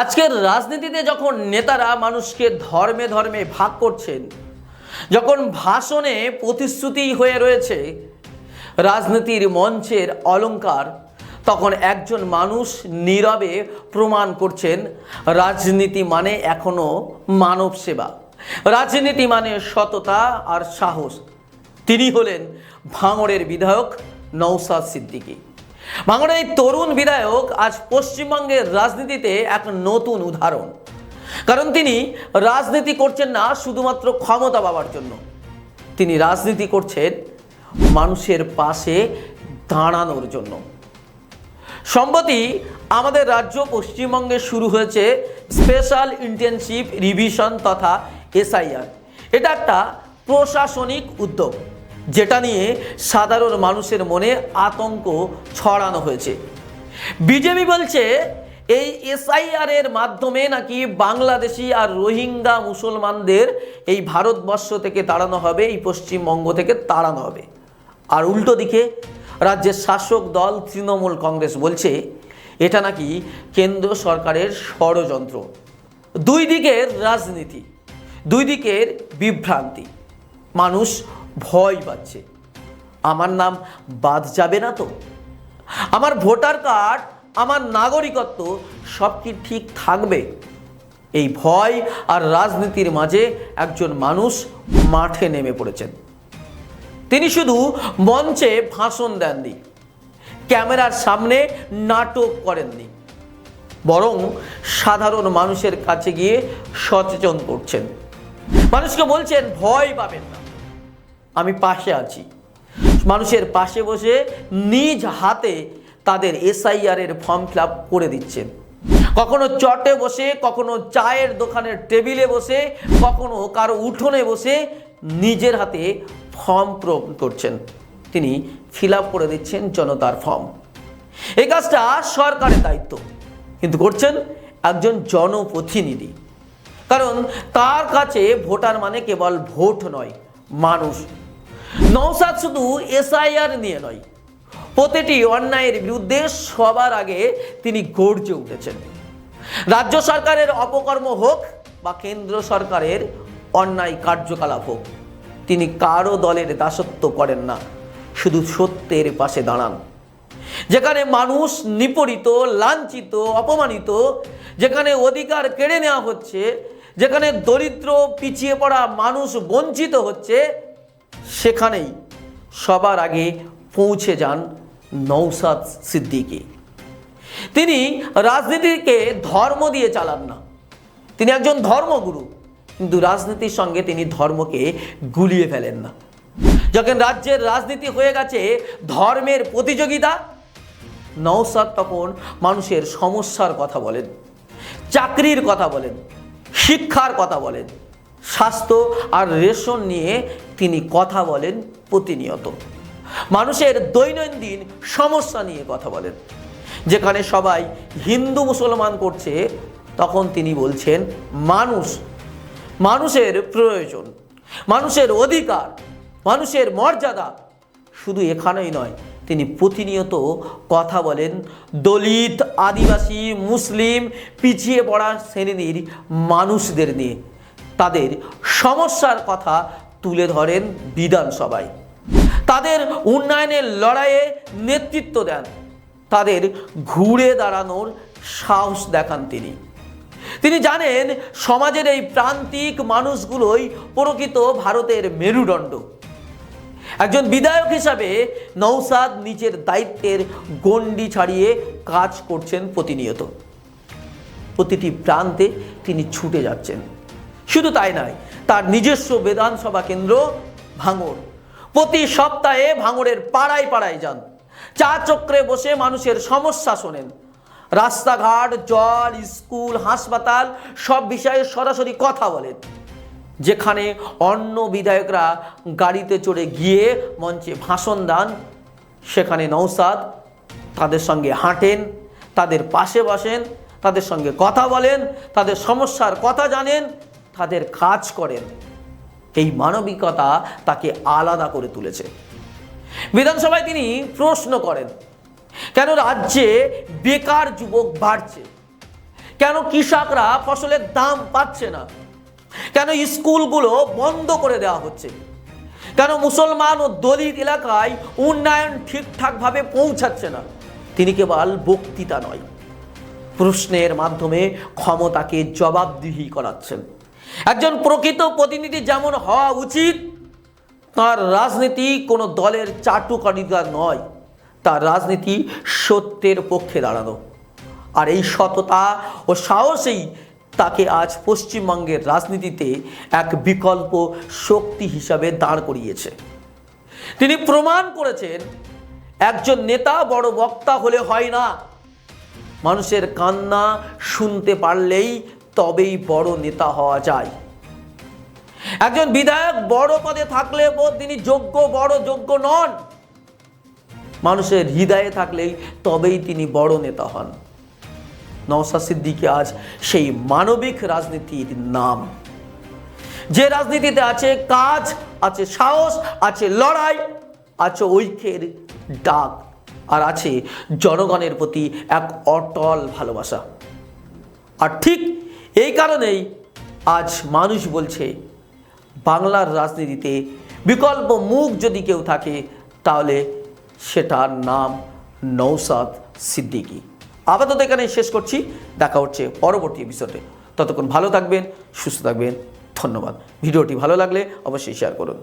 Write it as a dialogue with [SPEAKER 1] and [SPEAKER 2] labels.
[SPEAKER 1] আজকের রাজনীতিতে যখন নেতারা মানুষকে ধর্মে ধর্মে ভাগ করছেন, যখন ভাষণে প্রতিশ্রুতি হয়ে রয়েছে, রাজনীতির মঞ্চের অলংকার তখন একজন মানুষ নীরবে প্রমাণ করছেন, রাজনীতি মানে এখনও মানব সেবা। রাজনীতি মানে সততা আর সাহস। তিনি হলেন ভাঙড়ের বিধায়ক নৌসাদ সিদ্দিকী। ভাঙড়ের এই তরুণ বিধায়ক আজ পশ্চিমবঙ্গের রাজনীতিতে এক নতুন উদাহরণ। কারণ তিনি রাজনীতি করছেন না শুধুমাত্র ক্ষমতা পাওয়ার জন্য। তিনি রাজনীতি করছেন মানুষের পাশে দাঁড়ানোর জন্য। সম্প্রতি আমাদের রাজ্য পশ্চিমবঙ্গে শুরু হয়েছে স্পেশাল ইন্টেনসিভ রিভিশন তথা এসআইআর। এটা একটা প্রশাসনিক উদ্যোগ। যেটা নিয়ে সাধারণ মানুষের মনে আতঙ্ক ছড়ানো হয়েছে। বিজেপি বলছে, এই এসআইআর এর মাধ্যমে নাকি বাংলাদেশি আর রোহিঙ্গা মুসলমানদের এই ভারতবর্ষ থেকে তাড়ানো হবে, এই পশ্চিমবঙ্গ থেকে তাড়ানো হবে। আর উল্টো দিকে, রাজ্যের শাসক দল তৃণমূল কংগ্রেস বলছে, এটা নাকি কেন্দ্র সরকারের ষড়যন্ত্র। দুই দিকের রাজনীতি, দুই দিকের বিভ্রান্তি। মানুষ ভয় পাচ্ছে। আমার নাম বাদ যাবে না তো? আমার ভোটার কার্ড, আমার নাগরিকত্ব সব কি ঠিক থাকবে? এই ভয় আর রাজনীতির মাঝে একজন মানুষ মাঠে নেমে পড়েছেন। তিনি শুধু মঞ্চে ভাষণ দেননি, ক্যামেরার সামনে নাটক করেননি, বরং সাধারণ মানুষের কাছে গিয়ে সচেতন করছেন। মানুষকে বলছেন, ভয় পাবেন না। আমি পাশে আছি। মানুষের পাশে বসে নিজ হাতে তাদের এসআইআর এর ফর্ম ফিল করে দিচ্ছেন কখনো চটে বসে, কখনো চায়ের দোকানের টেবিলে বসে, কখনো কারও উঠোনে বসে নিজের হাতে ফর্ম পূরণ করছেন। তিনি ফিল করে দিচ্ছেন জনতার ফর্ম এই কাজটা সরকারের দায়িত্ব। কিন্তু করছেন একজন জনপ্রতিনিধি। কারণ তার কাছে ভোটার মানে কেবল ভোট নয়, মানুষ। নৌসাদ শুধু এসআইআর নিয়ে নয়, প্রতিটি অন্যায়ের বিরুদ্ধে সবার আগে তিনি গর্জে উঠেছেন। রাজ্য সরকারের অপকর্ম হোক বা কেন্দ্র সরকারের অন্যায় কার্যকলাপ হোক, তিনি কারও দলের দাসত্ব করেন না, শুধু সত্যের পাশে দাঁড়ান। যেখানে মানুষ নিপরিত লাঞ্ছিত, অপমানিত, যেখানে অধিকার কেড়ে নেওয়া হচ্ছে, যেখানে দরিদ্র, পিছিয়ে পড়া মানুষ বঞ্চিত হচ্ছে সেখানেই সবার আগে পৌঁছে যান নৌসাদ সিদ্দিকী। তিনি রাজনীতিকে ধর্ম দিয়ে চালান না। তিনি একজন ধর্মগুরু, কিন্তু রাজনীতির সঙ্গে তিনি ধর্মকে গুলিয়ে ফেলেন না। যখন রাজ্যের রাজনীতি হয়ে গেছে, ধর্মের প্রতিযোগিতা নৌসাদ তখন মানুষের সমস্যার কথা বলেন, চাকরির কথা বলেন, শিক্ষার কথা বলেন স্বাস্থ্য আর রেশন নিয়ে তিনি কথা বলেন প্রতিনিয়ত। মানুষের দৈনন্দিন সমস্যা নিয়ে কথা বলেন। যেখানে সবাই হিন্দু মুসলমান করছে, তখন তিনি বলছেন, মানুষ। মানুষের প্রয়োজন, মানুষের অধিকার, মানুষের মর্যাদা। শুধু এখানেই নয়, তিনি প্রতিনিয়ত কথা বলেন, দলিত, আদিবাসী, মুসলিম, পিছিয়ে পড়া শ্রেণির মানুষদের নিয়ে। তাদের সমস্যার কথা তুলে ধরেন বিধানসভায়। তাদের উন্নয়নের লড়াইয়ে নেতৃত্ব দেন। তাদের ঘুরে দাঁড়ানোর সাহস দেখান তিনি। তিনি জানেন সমাজের এই প্রান্তিক মানুষগুলোই প্রকৃত ভারতের মেরুদণ্ড। একজন বিধায়ক হিসাবে নৌসাদ নিজের দায়িত্বের গণ্ডি ছাড়িয়ে কাজ করছেন প্রতিনিয়ত। প্রতিটি প্রান্তে তিনি ছুটে যাচ্ছেন। শুধু তাই নয়, তার নিজস্ব বিধানসভা কেন্দ্র ভাঙড়। প্রতি সপ্তাহে ভাঙড়ের পাড়ায় পাড়ায় যান। চা চক্রে বসে মানুষের সমস্যা শোনেন। রাস্তাঘাট, জল, স্কুল, হাসপাতাল, সব বিষয়ে সরাসরি কথা বলেন। যেখানে অন্য বিধায়করা গাড়িতে চড়ে গিয়ে মঞ্চে ভাষণ দান, সেখানে নৌসাদ তাদের সঙ্গে হাঁটেন, তাদের পাশে বসেন, তাদের সঙ্গে কথা বলেন, তাদের সমস্যার কথা জানেন তাদের কাজ করেন। এই মানবিকতা তাকে আলাদা করে তুলেছে। বিধানসভায় তিনি প্রশ্ন করেন, কেন রাজ্যে বেকার যুবক বাড়ছে? কেন কৃষকরা ফসলের দাম পাচ্ছে না? কেন স্কুলগুলো বন্ধ করে দেওয়া হচ্ছে? কেন মুসলমান ও দলিত এলাকায় উন্নয়ন ঠিকঠাকভাবে পৌঁছাচ্ছে না? তিনি কেবল বক্তৃতা নয়, প্রশ্নের মাধ্যমে ক্ষমতাকে জবাবদিহি করাচ্ছেন। একজন প্রকৃত প্রতিনিধি যেমন হওয়া উচিত, তার রাজনীতি কোনো দলের চাটুকারিতা নয়, তার রাজনীতি সত্যের পক্ষে দাঁড়ানো। আর এই সততা ও সাহসেই তাকে আজ পশ্চিমবঙ্গের রাজনীতিতে এক বিকল্প শক্তি হিসাবে দাঁড় করিয়েছে। তিনি প্রমাণ করেছেন, একজন নেতা বড় বক্তা হলে হয় না। মানুষের কান্না শুনতে পারলেই তবেই বড় নেতা হওয়া যায়। একজন বিধায়ক বড় পদে থাকলে বোধ তিনি যোগ্য, বড়, যোগ্য নন। মানুষের হৃদয়ে থাকলেই তবেই তিনি বড় নেতা হন। নওসাদ সিদ্দিকী আজ সেই মানবিক রাজনীতির নাম। যে রাজনীতিতে আছে কাজ, আছে সাহস, আছে লড়াই, আছে ঐক্যের ডাক, আর আছে জনগণের প্রতি এক অটল ভালোবাসা। আর ঠিক এই কারণেই আজ মানুষ বলছে, বাংলার রাজনীতিতে বিকল্প মুখ যদি কেউ থাকে, তাহলে সেটার নাম নৌসাদ সিদ্দিকী। আপাতত এখানে শেষ করছি। দেখা হচ্ছে পরবর্তী এপিসোডে ততক্ষণ ভালো থাকবেন, সুস্থ থাকবেন। ধন্যবাদ। ভিডিওটি ভালো লাগলে অবশ্যই শেয়ার করুন।